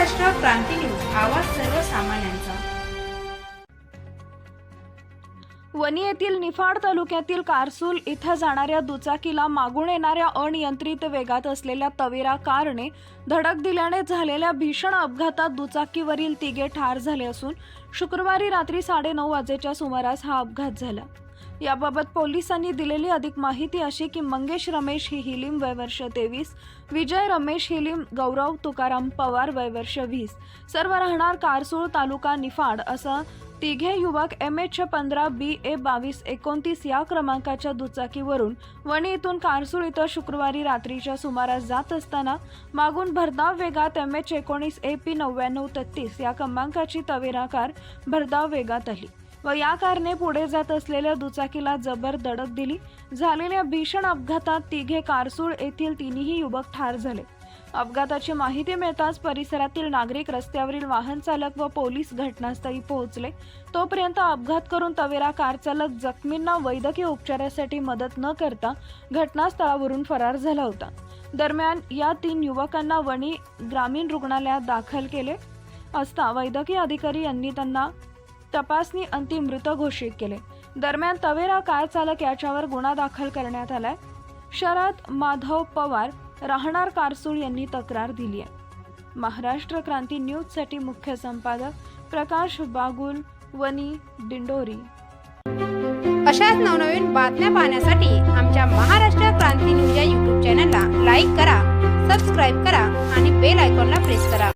क्रांती news. आवाज सर्वसामान्यांचा. वणी येथील निफाड तालुक्यातील कारसूल इथं जाणाऱ्या दुचाकीला मागून येणाऱ्या अनियंत्रित वेगात असलेल्या तवेरा कारने धडक दिल्याने झालेल्या भीषण अपघातात दुचाकीवरील तिघे ठार झाले असून शुक्रवारी रात्री साडेनऊ वाजेच्या सुमारास हा अपघात झाला. याबाबत पोलिसांनी दिलेली अधिक माहिती अशी की मंगेश रमेश ही हिलीम वयवर्ष तेवीस विजय रमेश हिलीम गौरव तुकाराम पवार वयवर्ष वीस. सर्व राहणार कारसूळ तालुका निफाड असं तिघे युवक एम एच पंधरा बी ए बावीस एकोणतीस या क्रमांकाच्या दुचाकीवरून वणी इथून कारसूळ इथं शुक्रवारी रात्रीच्या सुमारास जात असताना मागून भरधाव वेगात एम एच एकोणीस ए पी नव्याण्णव तेहतीस या क्रमांकाची तवेरा कार भरधाव वेगात आली. व या कारने पुढे जात असलेल्या दुचाकीला जबर धडक दिली. झालेल्या भीषण अपघातात तिघे कारसूळ येथील तिन्ही युवक ठार झाले. अपघाताची माहिती मिळताच परिसरातील नागरिक रस्त्यावरील वाहन चालक व पोलीस घटनास्थळी पोहोचले. तोपर्यंत अपघात करून तवेरा कार चालक जखमींना वैद्यकीय उपचारासाठी मदत न करता घटनास्थळावरून फरार झाला होता. दरम्यान या तीन युवकांना वणी ग्रामीण रुग्णालयात दाखल केले असता वैद्यकीय अधिकारी यांनी त्यांना तपासणी अंतिम मृत घोषित केले. दरम्यान तवेरा कार चालक याच्यावर गुन्हा दाखल करण्यात आलाय. शरद माधव पवार राहणार कारसूळ यांनी तक्रार दिली आहे. महाराष्ट्र क्रांती न्यूजसाठी मुख्य संपादक प्रकाश बागुल वनी दिंडोरी. अशाच नवनवीन बातम्या पाहण्यासाठी आमच्या महाराष्ट्र क्रांती न्यूज या यूट्यूब चॅनलला लाईक करा सबस्क्राईब करा आणि बेल आयकॉनला प्रेस करा.